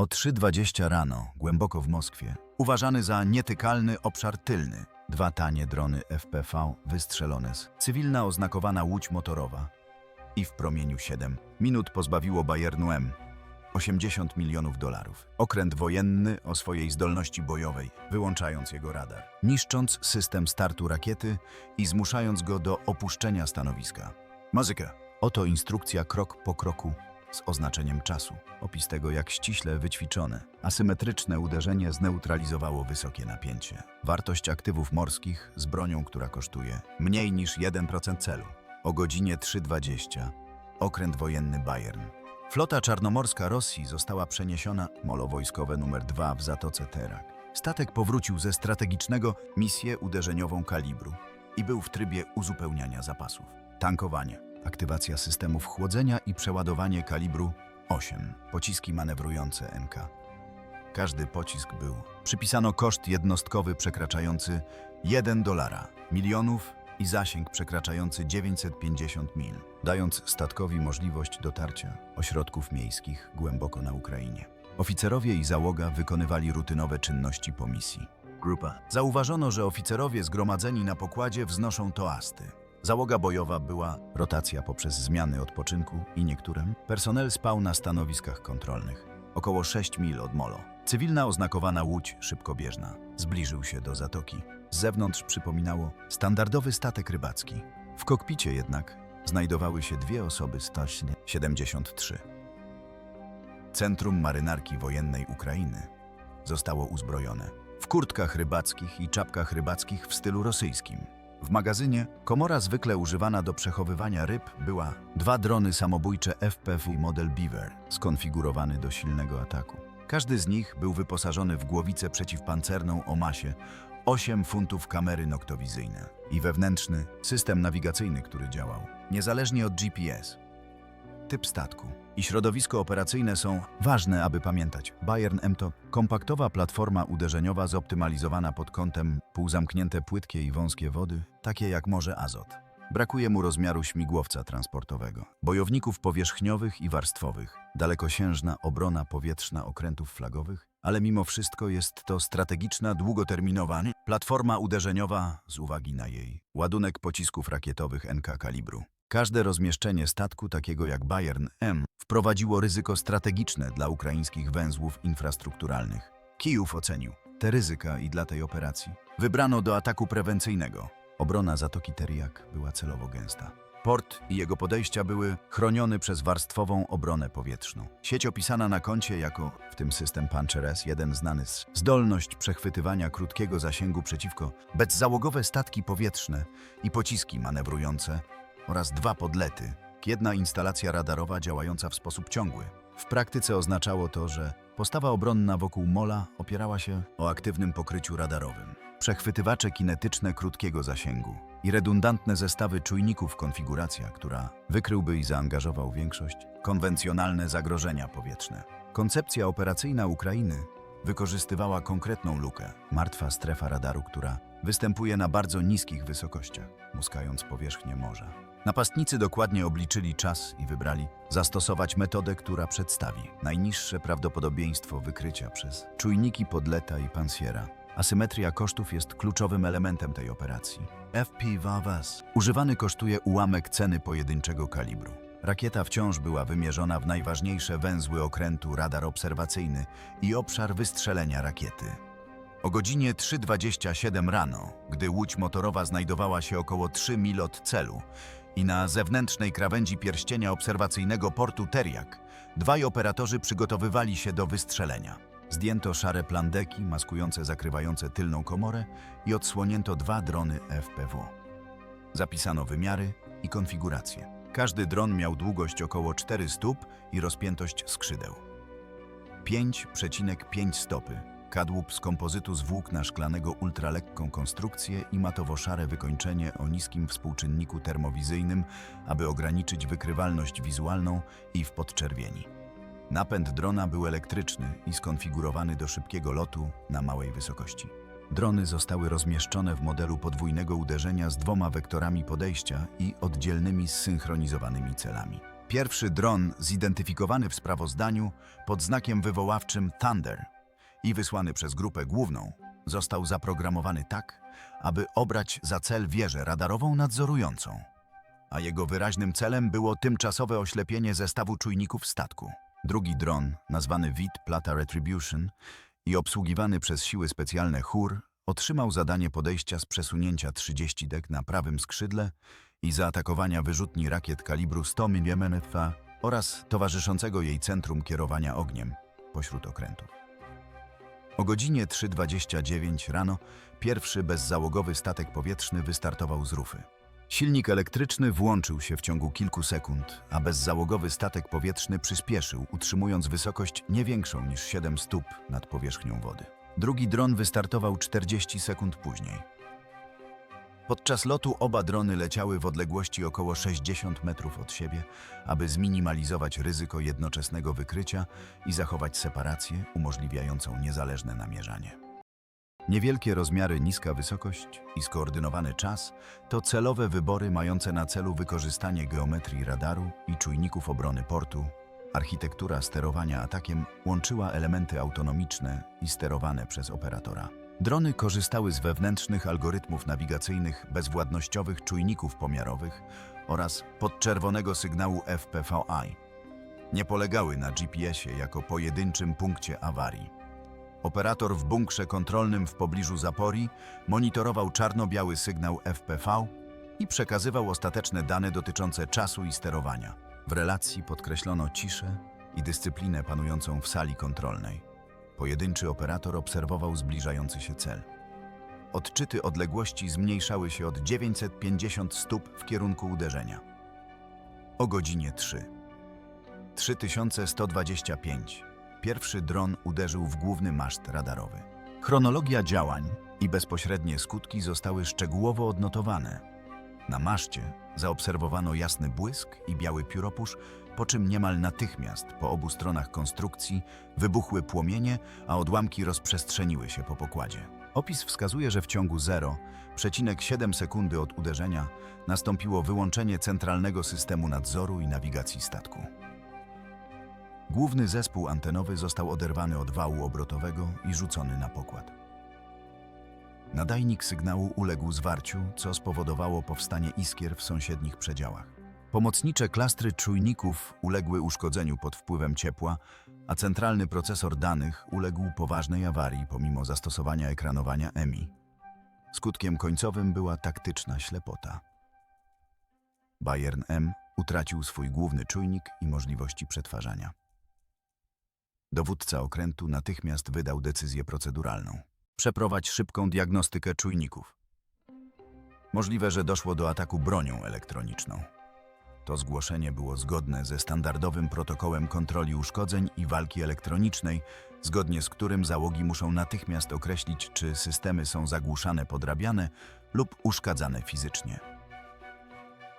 O 3.20 rano, głęboko w Moskwie, uważany za nietykalny obszar tylny, dwa tanie drony FPV wystrzelone z cywilna oznakowana łódź motorowa i w promieniu 7 minut pozbawiło Bayernu M 80 milionów dolarów. Okręt wojenny o swojej zdolności bojowej, wyłączając jego radar, niszcząc system startu rakiety i zmuszając go do opuszczenia stanowiska. Muzyka. Oto instrukcja krok po kroku z oznaczeniem czasu. Opis tego jak ściśle wyćwiczone. Asymetryczne uderzenie zneutralizowało wysokie napięcie. Wartość aktywów morskich z bronią, która kosztuje mniej niż 1% celu. O godzinie 3.20 okręt wojenny Bayern. Flota czarnomorska Rosji została przeniesiona molo wojskowe numer 2 w Zatoce Terak. Statek powrócił ze strategicznego misję uderzeniową kalibru i był w trybie uzupełniania zapasów. Tankowanie, aktywacja systemów chłodzenia i przeładowanie kalibru 8. Pociski manewrujące MK. Każdy pocisk był. Przypisano koszt jednostkowy przekraczający 1 dolara, milionów i zasięg przekraczający 950 mil, dając statkowi możliwość dotarcia ośrodków miejskich głęboko na Ukrainie. Oficerowie i załoga wykonywali rutynowe czynności po misji. Grupa. Zauważono, że oficerowie zgromadzeni na pokładzie wznoszą toasty. Załoga bojowa była rotacja poprzez zmiany odpoczynku i niektórym. Personel spał na stanowiskach kontrolnych. Około 6 mil od molo. Cywilna oznakowana łódź szybkobieżna. Zbliżył się do zatoki. Z zewnątrz przypominało standardowy statek rybacki. W kokpicie jednak znajdowały się dwie osoby staśnie 73. Centrum Marynarki Wojennej Ukrainy zostało uzbrojone w kurtkach rybackich i czapkach rybackich w stylu rosyjskim. W magazynie komora zwykle używana do przechowywania ryb była dwa drony samobójcze FPV model Beaver, skonfigurowany do silnego ataku. Każdy z nich był wyposażony w głowicę przeciwpancerną o masie 8 funtów kamery noktowizyjne i wewnętrzny system nawigacyjny, który działał niezależnie od GPS. Typ statku i środowisko operacyjne są ważne, aby pamiętać. Bayern M to kompaktowa platforma uderzeniowa zoptymalizowana pod kątem półzamknięte płytkie i wąskie wody, takie jak Morze Azot. Brakuje mu rozmiaru śmigłowca transportowego, bojowników powierzchniowych i warstwowych, dalekosiężna obrona powietrzna okrętów flagowych, ale mimo wszystko jest to strategiczna, długoterminowa platforma uderzeniowa z uwagi na jej ładunek pocisków rakietowych NK kalibru. Każde rozmieszczenie statku takiego jak Bayern M wprowadziło ryzyko strategiczne dla ukraińskich węzłów infrastrukturalnych. Kijów ocenił te ryzyka i dla tej operacji. Wybrano do ataku prewencyjnego. Obrona Zatoki Teriak była celowo gęsta. Port i jego podejścia były chronione przez warstwową obronę powietrzną. Sieć opisana na koncie jako, w tym system Puncher S1 znany z zdolność przechwytywania krótkiego zasięgu przeciwko bezzałogowe statki powietrzne i pociski manewrujące oraz dwa podlety, jedna instalacja radarowa działająca w sposób ciągły. W praktyce oznaczało to, że postawa obronna wokół mola opierała się o aktywnym pokryciu radarowym. Przechwytywacze kinetyczne krótkiego zasięgu i redundantne zestawy czujników konfiguracja, która wykryłby i zaangażował większość konwencjonalne zagrożenia powietrzne. Koncepcja operacyjna Ukrainy wykorzystywała konkretną lukę, martwa strefa radaru, która występuje na bardzo niskich wysokościach, muskając powierzchnię morza. Napastnicy dokładnie obliczyli czas i wybrali zastosować metodę, która przedstawi najniższe prawdopodobieństwo wykrycia przez czujniki podleta i pansiera. Asymetria kosztów jest kluczowym elementem tej operacji. FPV-WAS używany kosztuje ułamek ceny pojedynczego kalibru. Rakieta wciąż była wymierzona w najważniejsze węzły okrętu radar obserwacyjny i obszar wystrzelenia rakiety. O godzinie 3.27 rano, gdy łódź motorowa znajdowała się około 3 mil od celu i na zewnętrznej krawędzi pierścienia obserwacyjnego portu Teriak, dwaj operatorzy przygotowywali się do wystrzelenia. Zdjęto szare plandeki maskujące zakrywające tylną komorę i odsłonięto dwa drony FPW. Zapisano wymiary i konfiguracje. Każdy dron miał długość około 4 stóp i rozpiętość skrzydeł. 5,5 stopy. Kadłub z kompozytu z włókna szklanego ultralekką konstrukcję i matowo-szare wykończenie o niskim współczynniku termowizyjnym, aby ograniczyć wykrywalność wizualną i w podczerwieni. Napęd drona był elektryczny i skonfigurowany do szybkiego lotu na małej wysokości. Drony zostały rozmieszczone w modelu podwójnego uderzenia z dwoma wektorami podejścia i oddzielnymi zsynchronizowanymi celami. Pierwszy dron zidentyfikowany w sprawozdaniu pod znakiem wywoławczym Thunder i wysłany przez grupę główną został zaprogramowany tak, aby obrać za cel wieżę radarową nadzorującą, a jego wyraźnym celem było tymczasowe oślepienie zestawu czujników statku. Drugi dron, nazwany WIT Plata Retribution i obsługiwany przez siły specjalne HUR, otrzymał zadanie podejścia z przesunięcia 30 dek na prawym skrzydle i zaatakowania wyrzutni rakiet kalibru 100 mm oraz towarzyszącego jej centrum kierowania ogniem pośród okrętów. O godzinie 3.29 rano pierwszy bezzałogowy statek powietrzny wystartował z rufy. Silnik elektryczny włączył się w ciągu kilku sekund, a bezzałogowy statek powietrzny przyspieszył, utrzymując wysokość nie większą niż 7 stóp nad powierzchnią wody. Drugi dron wystartował 40 sekund później. Podczas lotu oba drony leciały w odległości około 60 metrów od siebie, aby zminimalizować ryzyko jednoczesnego wykrycia i zachować separację umożliwiającą niezależne namierzanie. Niewielkie rozmiary, niska wysokość i skoordynowany czas to celowe wybory mające na celu wykorzystanie geometrii radaru i czujników obrony portu. Architektura sterowania atakiem łączyła elementy autonomiczne i sterowane przez operatora. Drony korzystały z wewnętrznych algorytmów nawigacyjnych bezwładnościowych czujników pomiarowych oraz podczerwonego sygnału FPVI. Nie polegały na GPS-ie jako pojedynczym punkcie awarii. Operator w bunkrze kontrolnym w pobliżu zaporii monitorował czarno-biały sygnał FPV i przekazywał ostateczne dane dotyczące czasu i sterowania. W relacji podkreślono ciszę i dyscyplinę panującą w sali kontrolnej. Pojedynczy operator obserwował zbliżający się cel. Odczyty odległości zmniejszały się od 950 stóp w kierunku uderzenia. O godzinie 3. 3125. Pierwszy dron uderzył w główny maszt radarowy. Chronologia działań i bezpośrednie skutki zostały szczegółowo odnotowane. Na maszcie zaobserwowano jasny błysk i biały pióropusz, po czym niemal natychmiast po obu stronach konstrukcji wybuchły płomienie, a odłamki rozprzestrzeniły się po pokładzie. Opis wskazuje, że w ciągu 0,7 sekundy od uderzenia nastąpiło wyłączenie centralnego systemu nadzoru i nawigacji statku. Główny zespół antenowy został oderwany od wału obrotowego i rzucony na pokład. Nadajnik sygnału uległ zwarciu, co spowodowało powstanie iskier w sąsiednich przedziałach. Pomocnicze klastry czujników uległy uszkodzeniu pod wpływem ciepła, a centralny procesor danych uległ poważnej awarii pomimo zastosowania ekranowania EMI. Skutkiem końcowym była taktyczna ślepota. Bayern M utracił swój główny czujnik i możliwości przetwarzania. Dowódca okrętu natychmiast wydał decyzję proceduralną. Przeprowadź szybką diagnostykę czujników. Możliwe, że doszło do ataku bronią elektroniczną. To zgłoszenie było zgodne ze standardowym protokołem kontroli uszkodzeń i walki elektronicznej, zgodnie z którym załogi muszą natychmiast określić, czy systemy są zagłuszane, podrabiane lub uszkadzane fizycznie.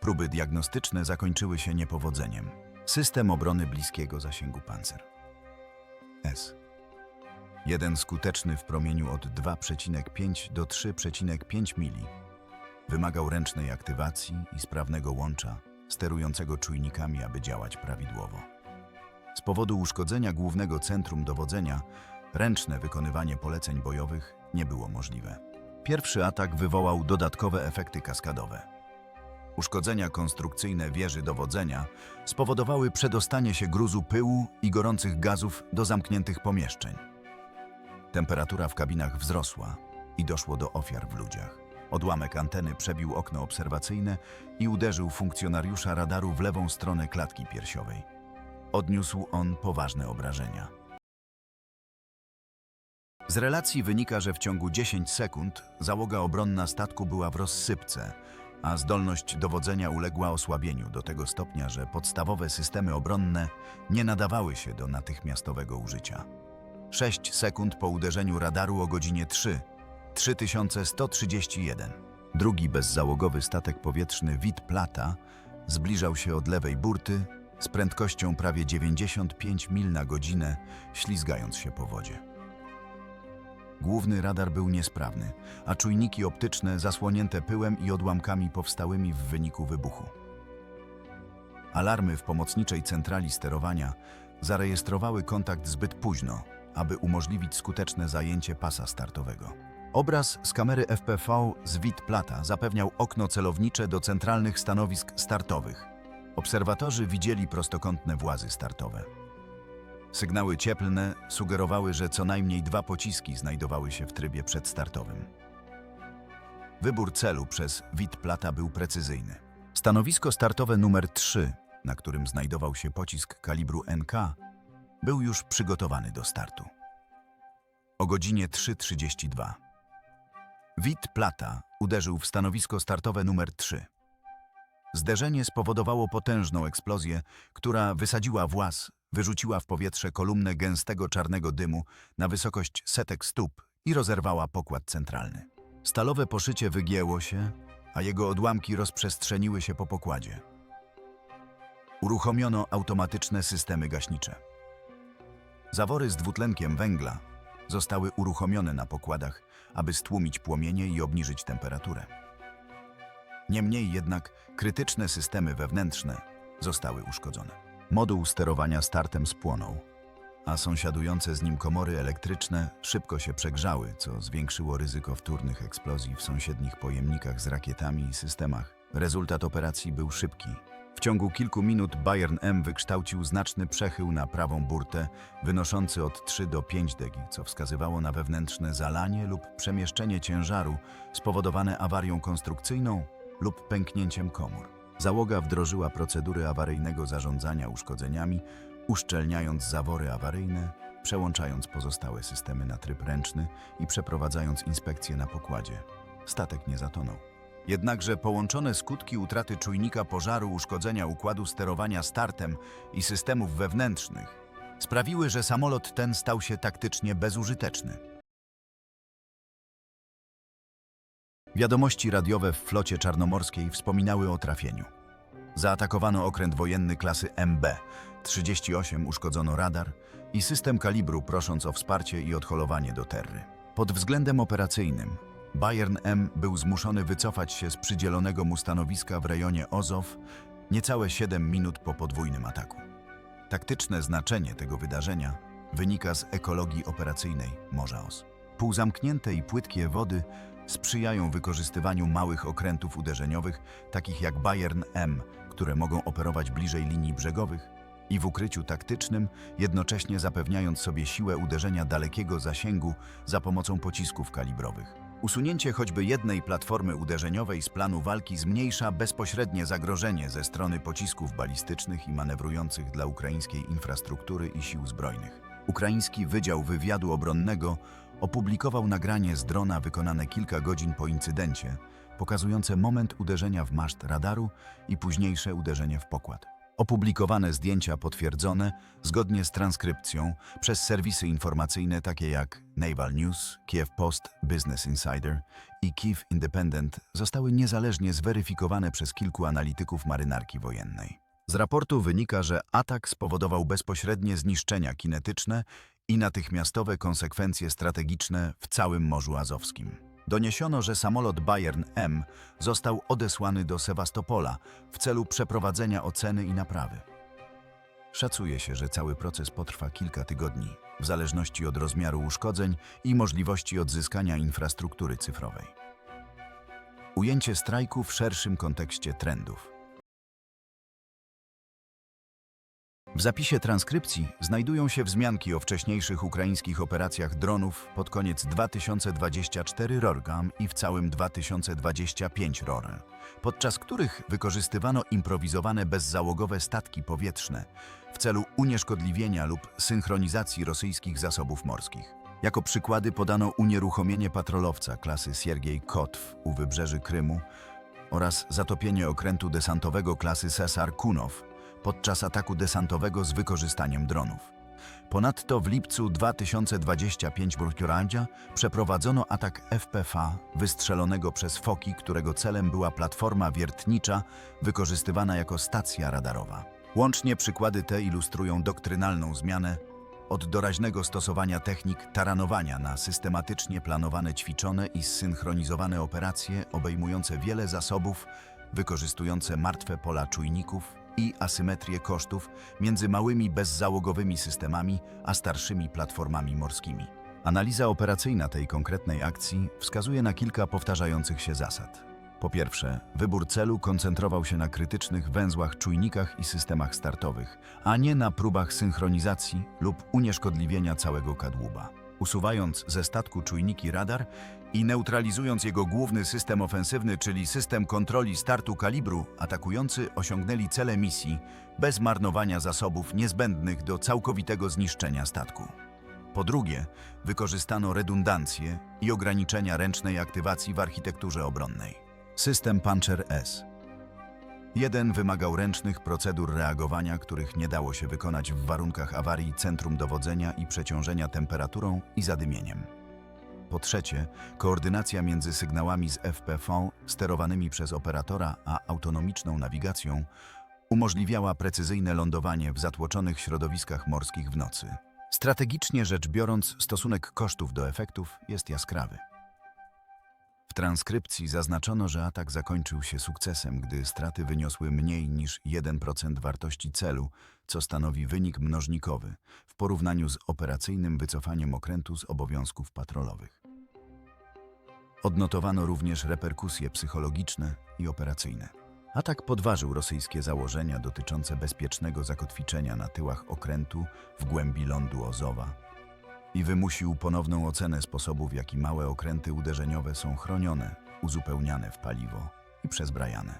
Próby diagnostyczne zakończyły się niepowodzeniem. System obrony bliskiego zasięgu pancer. S. Jeden skuteczny w promieniu od 2,5 do 3,5 mili. Wymagał ręcznej aktywacji i sprawnego łącza, sterującego czujnikami, aby działać prawidłowo. Z powodu uszkodzenia głównego centrum dowodzenia, ręczne wykonywanie poleceń bojowych nie było możliwe. Pierwszy atak wywołał dodatkowe efekty kaskadowe. Uszkodzenia konstrukcyjne wieży dowodzenia spowodowały przedostanie się gruzu pyłu i gorących gazów do zamkniętych pomieszczeń. Temperatura w kabinach wzrosła i doszło do ofiar w ludziach. Odłamek anteny przebił okno obserwacyjne i uderzył funkcjonariusza radaru w lewą stronę klatki piersiowej. Odniósł on poważne obrażenia. Z relacji wynika, że w ciągu 10 sekund załoga obronna statku była w rozsypce, a zdolność dowodzenia uległa osłabieniu do tego stopnia, że podstawowe systemy obronne nie nadawały się do natychmiastowego użycia. 6 sekund po uderzeniu radaru o godzinie 3, 3131. Drugi bezzałogowy statek powietrzny Wit Plata zbliżał się od lewej burty z prędkością prawie 95 mil na godzinę, ślizgając się po wodzie. Główny radar był niesprawny, a czujniki optyczne zasłonięte pyłem i odłamkami powstałymi w wyniku wybuchu. Alarmy w pomocniczej centrali sterowania zarejestrowały kontakt zbyt późno, aby umożliwić skuteczne zajęcie pasa startowego. Obraz z kamery FPV z Wit Plata zapewniał okno celownicze do centralnych stanowisk startowych. Obserwatorzy widzieli prostokątne włazy startowe. Sygnały cieplne sugerowały, że co najmniej dwa pociski znajdowały się w trybie przedstartowym. Wybór celu przez Wit Plata był precyzyjny. Stanowisko startowe numer 3, na którym znajdował się pocisk kalibru NK, był już przygotowany do startu. O godzinie 3.32 Wit Plata uderzył w stanowisko startowe numer 3. Zderzenie spowodowało potężną eksplozję, która wysadziła włas, wyrzuciła w powietrze kolumnę gęstego czarnego dymu na wysokość setek stóp i rozerwała pokład centralny. Stalowe poszycie wygięło się, a jego odłamki rozprzestrzeniły się po pokładzie. Uruchomiono automatyczne systemy gaśnicze. Zawory z dwutlenkiem węgla zostały uruchomione na pokładach, aby stłumić płomienie i obniżyć temperaturę. Niemniej jednak krytyczne systemy wewnętrzne zostały uszkodzone. Moduł sterowania startem spłonął, a sąsiadujące z nim komory elektryczne szybko się przegrzały, co zwiększyło ryzyko wtórnych eksplozji w sąsiednich pojemnikach z rakietami i systemach. Rezultat operacji był szybki. W ciągu kilku minut Bayern M wykształcił znaczny przechył na prawą burtę, wynoszący od 3 do 5 degi, co wskazywało na wewnętrzne zalanie lub przemieszczenie ciężaru spowodowane awarią konstrukcyjną lub pęknięciem komór. Załoga wdrożyła procedury awaryjnego zarządzania uszkodzeniami, uszczelniając zawory awaryjne, przełączając pozostałe systemy na tryb ręczny i przeprowadzając inspekcje na pokładzie. Statek nie zatonął. Jednakże połączone skutki utraty czujnika pożaru, uszkodzenia układu sterowania startem i systemów wewnętrznych sprawiły, że samolot ten stał się taktycznie bezużyteczny. Wiadomości radiowe w flocie czarnomorskiej wspominały o trafieniu. Zaatakowano okręt wojenny klasy MB. 38 uszkodzono radar i system kalibru, prosząc o wsparcie i odholowanie do terry. Pod względem operacyjnym Bayern M był zmuszony wycofać się z przydzielonego mu stanowiska w rejonie Ozow niecałe 7 minut po podwójnym ataku. Taktyczne znaczenie tego wydarzenia wynika z ekologii operacyjnej Morza Os. Półzamknięte i płytkie wody sprzyjają wykorzystywaniu małych okrętów uderzeniowych, takich jak Bayern M, które mogą operować bliżej linii brzegowych i w ukryciu taktycznym, jednocześnie zapewniając sobie siłę uderzenia dalekiego zasięgu za pomocą pocisków kalibrowych. Usunięcie choćby jednej platformy uderzeniowej z planu walki zmniejsza bezpośrednie zagrożenie ze strony pocisków balistycznych i manewrujących dla ukraińskiej infrastruktury i sił zbrojnych. Ukraiński Wydział Wywiadu Obronnego opublikował nagranie z drona wykonane kilka godzin po incydencie, pokazujące moment uderzenia w maszt radaru i późniejsze uderzenie w pokład. Opublikowane zdjęcia potwierdzone, zgodnie z transkrypcją, przez serwisy informacyjne takie jak Naval News, Kiev Post, Business Insider i Kiev Independent zostały niezależnie zweryfikowane przez kilku analityków marynarki wojennej. Z raportu wynika, że atak spowodował bezpośrednie zniszczenia kinetyczne i natychmiastowe konsekwencje strategiczne w całym Morzu Azowskim. Doniesiono, że samolot Bayern M został odesłany do Sewastopola w celu przeprowadzenia oceny i naprawy. Szacuje się, że cały proces potrwa kilka tygodni, w zależności od rozmiaru uszkodzeń i możliwości odzyskania infrastruktury cyfrowej. Ujęcie strajku w szerszym kontekście trendów. W zapisie transkrypcji znajdują się wzmianki o wcześniejszych ukraińskich operacjach dronów pod koniec 2024 RORGAM i w całym 2025 ROR, podczas których wykorzystywano improwizowane bezzałogowe statki powietrzne w celu unieszkodliwienia lub synchronizacji rosyjskich zasobów morskich. Jako przykłady podano unieruchomienie patrolowca klasy Siergiej Kotw u wybrzeży Krymu oraz zatopienie okrętu desantowego klasy Cesar Kunow podczas ataku desantowego z wykorzystaniem dronów. Ponadto w lipcu 2025 w Burkioradzia przeprowadzono atak FPV wystrzelonego przez Foki, którego celem była platforma wiertnicza wykorzystywana jako stacja radarowa. Łącznie przykłady te ilustrują doktrynalną zmianę od doraźnego stosowania technik taranowania na systematycznie planowane, ćwiczone i zsynchronizowane operacje obejmujące wiele zasobów, wykorzystujące martwe pola czujników i asymetrię kosztów między małymi bezzałogowymi systemami a starszymi platformami morskimi. Analiza operacyjna tej konkretnej akcji wskazuje na kilka powtarzających się zasad. Po pierwsze, wybór celu koncentrował się na krytycznych węzłach, czujnikach i systemach startowych, a nie na próbach synchronizacji lub unieszkodliwienia całego kadłuba. Usuwając ze statku czujniki radar i neutralizując jego główny system ofensywny, czyli system kontroli startu kalibru, atakujący osiągnęli cele misji bez marnowania zasobów niezbędnych do całkowitego zniszczenia statku. Po drugie, wykorzystano redundancję i ograniczenia ręcznej aktywacji w architekturze obronnej. System Puncher S. Jeden wymagał ręcznych procedur reagowania, których nie dało się wykonać w warunkach awarii centrum dowodzenia i przeciążenia temperaturą i zadymieniem. Po trzecie, koordynacja między sygnałami z FPV sterowanymi przez operatora a autonomiczną nawigacją umożliwiała precyzyjne lądowanie w zatłoczonych środowiskach morskich w nocy. Strategicznie rzecz biorąc, stosunek kosztów do efektów jest jaskrawy. W transkrypcji zaznaczono, że atak zakończył się sukcesem, gdy straty wyniosły mniej niż 1% wartości celu, co stanowi wynik mnożnikowy w porównaniu z operacyjnym wycofaniem okrętu z obowiązków patrolowych. Odnotowano również reperkusje psychologiczne i operacyjne. Atak podważył rosyjskie założenia dotyczące bezpiecznego zakotwiczenia na tyłach okrętu w głębi lądu Ozowa i wymusił ponowną ocenę sposobu, w jaki małe okręty uderzeniowe są chronione, uzupełniane w paliwo i przezbrajane.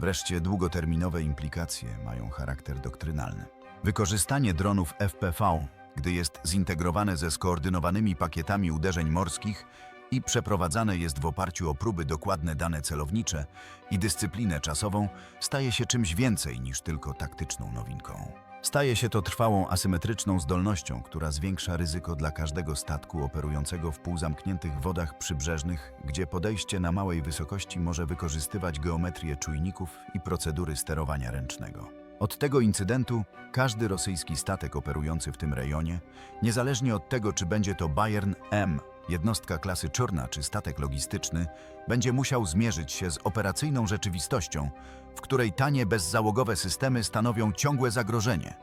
Wreszcie długoterminowe implikacje mają charakter doktrynalny. Wykorzystanie dronów FPV, gdy jest zintegrowane ze skoordynowanymi pakietami uderzeń morskich i przeprowadzane jest w oparciu o próby dokładne dane celownicze i dyscyplinę czasową, staje się czymś więcej niż tylko taktyczną nowinką. Staje się to trwałą asymetryczną zdolnością, która zwiększa ryzyko dla każdego statku operującego w półzamkniętych wodach przybrzeżnych, gdzie podejście na małej wysokości może wykorzystywać geometrię czujników i procedury sterowania ręcznego. Od tego incydentu każdy rosyjski statek operujący w tym rejonie, niezależnie od tego, czy będzie to Bayern M, jednostka klasy Czorna czy statek logistyczny, będzie musiał zmierzyć się z operacyjną rzeczywistością, w której tanie, bezzałogowe systemy stanowią ciągłe zagrożenie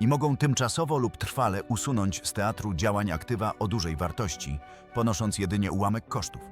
i mogą tymczasowo lub trwale usunąć z teatru działań aktywa o dużej wartości, ponosząc jedynie ułamek kosztów.